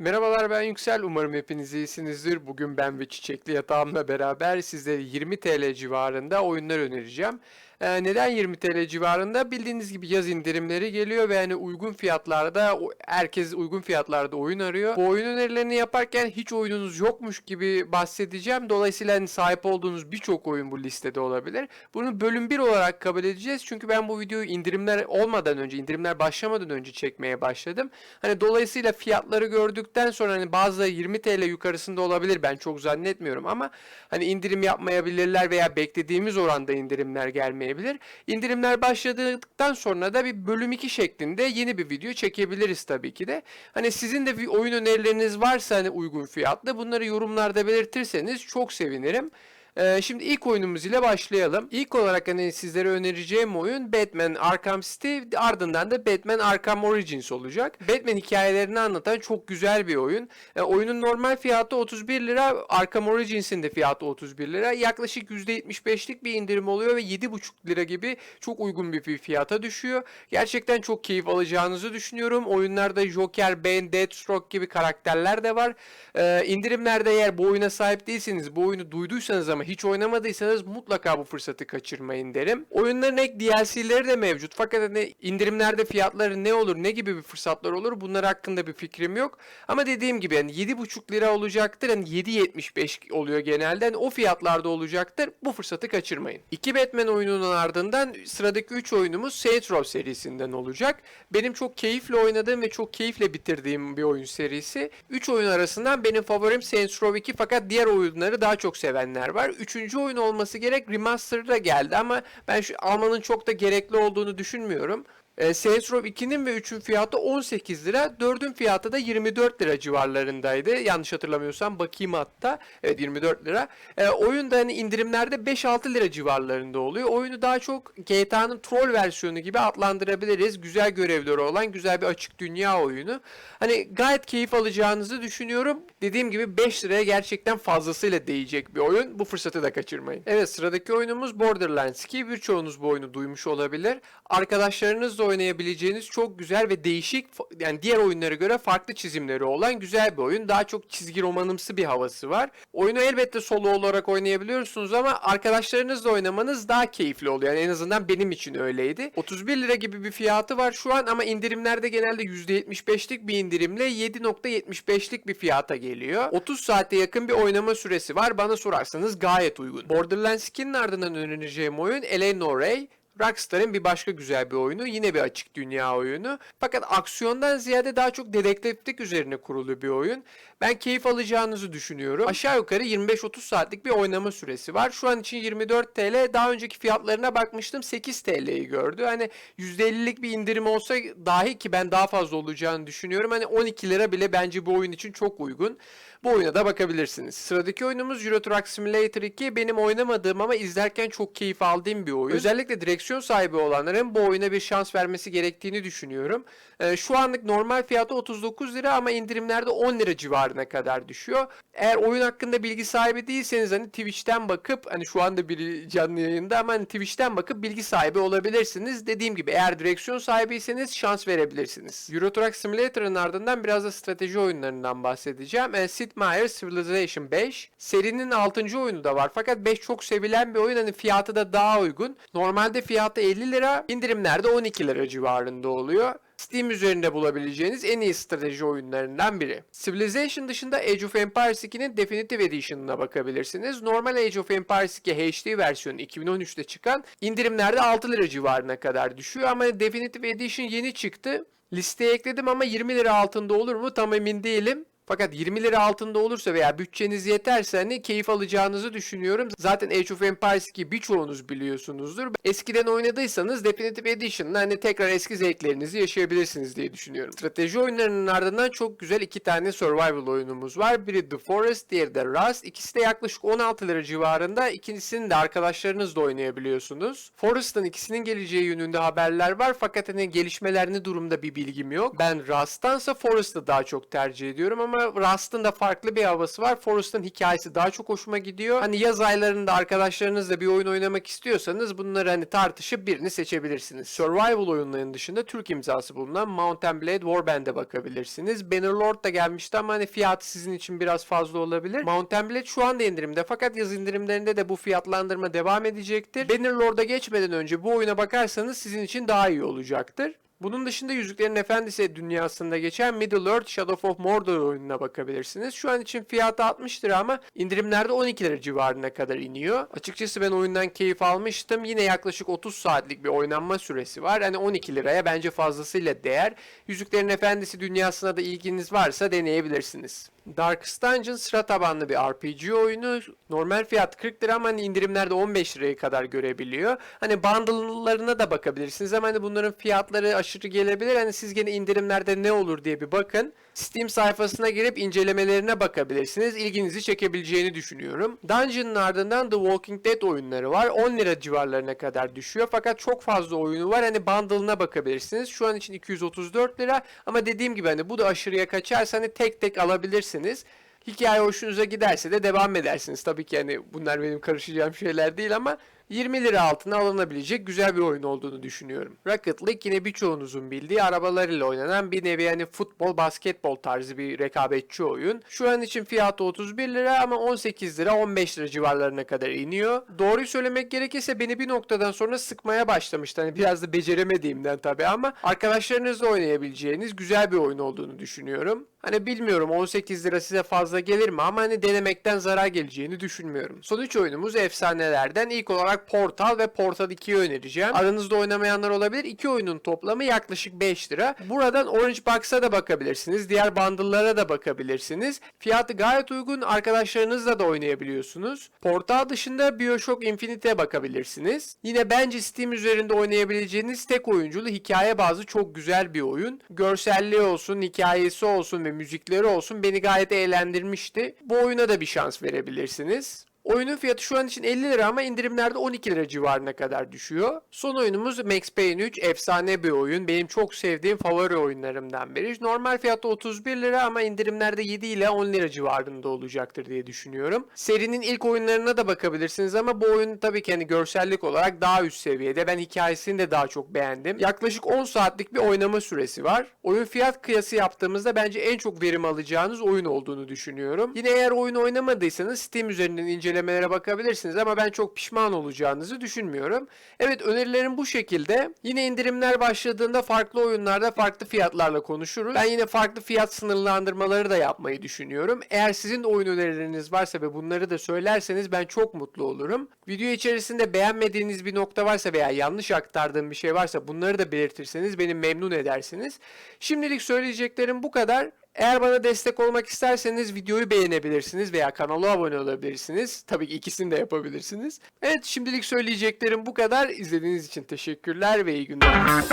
Merhabalar ben Yüksel. Umarım hepiniz iyisinizdir. Bugün ben ve Çiçekli Yatağımla beraber sizlere 20 TL civarında oyunlar önereceğim. Ee, neden 20 TL civarında? Bildiğiniz gibi yaz indirimleri geliyor ve hani uygun fiyatlarda herkes uygun fiyatlarda oyun arıyor. Bu oyun önerilerini yaparken hiç oyununuz yokmuş gibi bahsedeceğim. Dolayısıyla hani sahip olduğunuz birçok oyun bu listede olabilir. Bunu bölüm 1 olarak kabul edeceğiz. Çünkü ben bu videoyu indirimler olmadan önce, indirimler başlamadan önce çekmeye başladım. Hani dolayısıyla fiyatları gördükten sonra hani bazıları 20 TL yukarısında olabilir. Ben çok zannetmiyorum ama hani indirim yapmayabilirler veya beklediğimiz oranda indirimler gelmeyebilir. İndirimler başladıktan sonra da bir bölüm 2 şeklinde yeni bir video çekebiliriz tabii ki de. Hani sizin de bir oyun önerileriniz varsa hani uygun fiyatlı bunları yorumlarda belirtirseniz çok sevinirim. Ee, şimdi ilk oyunumuz ile başlayalım. İlk olarak hani sizlere önereceğim oyun Batman Arkham City ardından da Batman Arkham Origins olacak. Batman hikayelerini anlatan çok güzel bir oyun. Ee, oyunun normal fiyatı 31 lira, Arkham Origins'in de fiyatı 31 lira. Yaklaşık %75'lik bir indirim oluyor ve 7,5 lira gibi çok uygun bir fiyata düşüyor. Gerçekten çok keyif alacağınızı düşünüyorum. Oyunlarda Joker, Bane, Deathstroke gibi karakterler de var. Ee, indirimlerde eğer bu oyuna sahip değilseniz, bu oyunu duyduysanız ama hiç oynamadıysanız mutlaka bu fırsatı kaçırmayın derim. Oyunların ek DLC'leri de mevcut. Fakat hani indirimlerde fiyatları ne olur, ne gibi bir fırsatlar olur bunlar hakkında bir fikrim yok. Ama dediğim gibi yani 7,5 lira olacaktır. Hani 7.75 oluyor genelde. Hani o fiyatlarda olacaktır. Bu fırsatı kaçırmayın. İki Batman oyununun ardından sıradaki 3 oyunumuz Saints Row serisinden olacak. Benim çok keyifle oynadığım ve çok keyifle bitirdiğim bir oyun serisi. 3 oyun arasından benim favorim Saints Row 2 fakat diğer oyunları daha çok sevenler var. Üçüncü oyun olması gerek remaster'ı da geldi ama ben şu almanın çok da gerekli olduğunu düşünmüyorum. E, Saints Row 2'nin ve 3'ün fiyatı 18 lira, 4'ün fiyatı da 24 lira civarlarındaydı. Yanlış hatırlamıyorsam bakayım hatta. Evet 24 lira. E, oyun da hani indirimlerde 5-6 lira civarlarında oluyor. Oyunu daha çok GTA'nın troll versiyonu gibi adlandırabiliriz. Güzel görevleri olan güzel bir açık dünya oyunu. Hani gayet keyif alacağınızı düşünüyorum. Dediğim gibi 5 liraya gerçekten fazlasıyla değecek bir oyun. Bu fırsatı da kaçırmayın. Evet sıradaki oyunumuz Borderlands 2. Birçoğunuz bu oyunu duymuş olabilir. Arkadaşlarınızla oynayabileceğiniz çok güzel ve değişik yani diğer oyunlara göre farklı çizimleri olan güzel bir oyun. Daha çok çizgi romanımsı bir havası var. Oyunu elbette solo olarak oynayabiliyorsunuz ama arkadaşlarınızla oynamanız daha keyifli oluyor. Yani en azından benim için öyleydi. 31 lira gibi bir fiyatı var şu an ama indirimlerde genelde %75'lik bir indirimle 7.75'lik bir fiyata geliyor. 30 saate yakın bir oynama süresi var. Bana sorarsanız gayet uygun. Borderlands 2'nin ardından önereceğim oyun L.A. Noire. Rockstar'ın bir başka güzel bir oyunu. Yine bir açık dünya oyunu. Fakat aksiyondan ziyade daha çok dedektiflik üzerine kurulu bir oyun. Ben keyif alacağınızı düşünüyorum. Aşağı yukarı 25-30 saatlik bir oynama süresi var. Şu an için 24 TL. Daha önceki fiyatlarına bakmıştım 8 TL'yi gördü. Hani %50'lik bir indirim olsa dahi ki ben daha fazla olacağını düşünüyorum. Hani 12 lira bile bence bu oyun için çok uygun. Bu oyuna da bakabilirsiniz. Sıradaki oyunumuz Euro Truck Simulator 2. Benim oynamadığım ama izlerken çok keyif aldığım bir oyun. Özellikle direksiyon sahibi olanların bu oyuna bir şans vermesi gerektiğini düşünüyorum. Ee, şu anlık normal fiyatı 39 lira ama indirimlerde 10 lira civarına kadar düşüyor. Eğer oyun hakkında bilgi sahibi değilseniz hani Twitch'ten bakıp hani şu anda biri canlı yayında ama hani Twitch'ten bakıp bilgi sahibi olabilirsiniz. Dediğim gibi eğer direksiyon sahibiyseniz şans verebilirsiniz. Euro Truck Simulator'ın ardından biraz da strateji oyunlarından bahsedeceğim. Ee, Sid Meier's Civilization 5 serinin 6. oyunu da var fakat 5 çok sevilen bir oyun hani fiyatı da daha uygun. Normalde fiyatı 50 lira, indirimlerde 12 lira civarında oluyor. Steam üzerinde bulabileceğiniz en iyi strateji oyunlarından biri. Civilization dışında Age of Empires 2'nin Definitive Edition'ına bakabilirsiniz. Normal Age of Empires 2 HD versiyonu 2013'te çıkan indirimlerde 6 lira civarına kadar düşüyor ama Definitive Edition yeni çıktı. Listeye ekledim ama 20 lira altında olur mu tam emin değilim. Fakat 20 lira altında olursa veya bütçeniz yeterse hani keyif alacağınızı düşünüyorum. Zaten Age of Empires 2 birçoğunuz biliyorsunuzdur. Eskiden oynadıysanız Definitive Edition'la hani tekrar eski zevklerinizi yaşayabilirsiniz diye düşünüyorum. Strateji oyunlarının ardından çok güzel iki tane survival oyunumuz var. Biri The Forest, diğeri de Rust. İkisi de yaklaşık 16 lira civarında. İkincisini de arkadaşlarınızla oynayabiliyorsunuz. Forest'ın ikisinin geleceği yönünde haberler var fakat hani gelişmeler ne durumda bir bilgim yok. Ben Rust'tansa Forest'ı daha çok tercih ediyorum ama ama Rust'ın da farklı bir havası var. Forest'ın hikayesi daha çok hoşuma gidiyor. Hani yaz aylarında arkadaşlarınızla bir oyun oynamak istiyorsanız bunları hani tartışıp birini seçebilirsiniz. Survival oyunlarının dışında Türk imzası bulunan Mountain Blade Warband'e bakabilirsiniz. Bannerlord da gelmişti ama hani fiyatı sizin için biraz fazla olabilir. Mountain Blade şu anda indirimde fakat yaz indirimlerinde de bu fiyatlandırma devam edecektir. Bannerlord'a geçmeden önce bu oyuna bakarsanız sizin için daha iyi olacaktır. Bunun dışında Yüzüklerin Efendisi dünyasında geçen Middle-earth Shadow of Mordor oyununa bakabilirsiniz. Şu an için fiyatı 60 lira ama indirimlerde 12 lira civarına kadar iniyor. Açıkçası ben oyundan keyif almıştım. Yine yaklaşık 30 saatlik bir oynanma süresi var. Hani 12 liraya bence fazlasıyla değer. Yüzüklerin Efendisi dünyasına da ilginiz varsa deneyebilirsiniz. Darkest Dungeon sıra tabanlı bir RPG oyunu. Normal fiyat 40 lira ama hani indirimlerde 15 liraya kadar görebiliyor. Hani bundle'larına da bakabilirsiniz ama hani bunların fiyatları aşırı gelebilir. Hani siz gene indirimlerde ne olur diye bir bakın. Steam sayfasına girip incelemelerine bakabilirsiniz. İlginizi çekebileceğini düşünüyorum. Dungeon'ın ardından The Walking Dead oyunları var. 10 lira civarlarına kadar düşüyor. Fakat çok fazla oyunu var. Hani bundle'ına bakabilirsiniz. Şu an için 234 lira. Ama dediğim gibi hani bu da aşırıya kaçarsa hani tek tek alabilirsiniz. Hikaye hoşunuza giderse de devam edersiniz. Tabii ki hani bunlar benim karışacağım şeyler değil ama 20 lira altına alınabilecek güzel bir oyun olduğunu düşünüyorum. Rocket League yine birçoğunuzun bildiği arabalarıyla oynanan bir nevi yani futbol, basketbol tarzı bir rekabetçi oyun. Şu an için fiyatı 31 lira ama 18 lira 15 lira civarlarına kadar iniyor. Doğruyu söylemek gerekirse beni bir noktadan sonra sıkmaya başlamıştı. Hani biraz da beceremediğimden tabii ama arkadaşlarınızla oynayabileceğiniz güzel bir oyun olduğunu düşünüyorum. Hani bilmiyorum 18 lira size fazla gelir mi ama hani denemekten zarar geleceğini düşünmüyorum. Son 3 oyunumuz efsanelerden. İlk olarak Portal ve Portal 2'yi önereceğim. Aranızda oynamayanlar olabilir. İki oyunun toplamı yaklaşık 5 lira. Buradan Orange Box'a da bakabilirsiniz. Diğer bundle'lara da bakabilirsiniz. Fiyatı gayet uygun. Arkadaşlarınızla da oynayabiliyorsunuz. Portal dışında Bioshock Infinite'e bakabilirsiniz. Yine bence Steam üzerinde oynayabileceğiniz tek oyunculu hikaye bazı çok güzel bir oyun. Görselliği olsun, hikayesi olsun ve müzikleri olsun beni gayet eğlendirmişti. Bu oyuna da bir şans verebilirsiniz. Oyunun fiyatı şu an için 50 lira ama indirimlerde 12 lira civarına kadar düşüyor. Son oyunumuz Max Payne 3. Efsane bir oyun. Benim çok sevdiğim favori oyunlarımdan biri. Normal fiyatı 31 lira ama indirimlerde 7 ile 10 lira civarında olacaktır diye düşünüyorum. Serinin ilk oyunlarına da bakabilirsiniz ama bu oyun tabii ki hani görsellik olarak daha üst seviyede. Ben hikayesini de daha çok beğendim. Yaklaşık 10 saatlik bir oynama süresi var. Oyun fiyat kıyası yaptığımızda bence en çok verim alacağınız oyun olduğunu düşünüyorum. Yine eğer oyunu oynamadıysanız Steam üzerinden incelemelere bakabilirsiniz ama ben çok pişman olacağınızı düşünmüyorum. Evet önerilerim bu şekilde. Yine indirimler başladığında farklı oyunlarda farklı fiyatlarla konuşuruz. Ben yine farklı fiyat sınırlandırmaları da yapmayı düşünüyorum. Eğer sizin de oyun önerileriniz varsa ve bunları da söylerseniz ben çok mutlu olurum. Video içerisinde beğenmediğiniz bir nokta varsa veya yanlış aktardığım bir şey varsa bunları da belirtirseniz beni memnun edersiniz. Şimdilik söyleyeceklerim bu kadar. Eğer bana destek olmak isterseniz videoyu beğenebilirsiniz veya kanala abone olabilirsiniz. Tabii ki ikisini de yapabilirsiniz. Evet şimdilik söyleyeceklerim bu kadar. İzlediğiniz için teşekkürler ve iyi günler.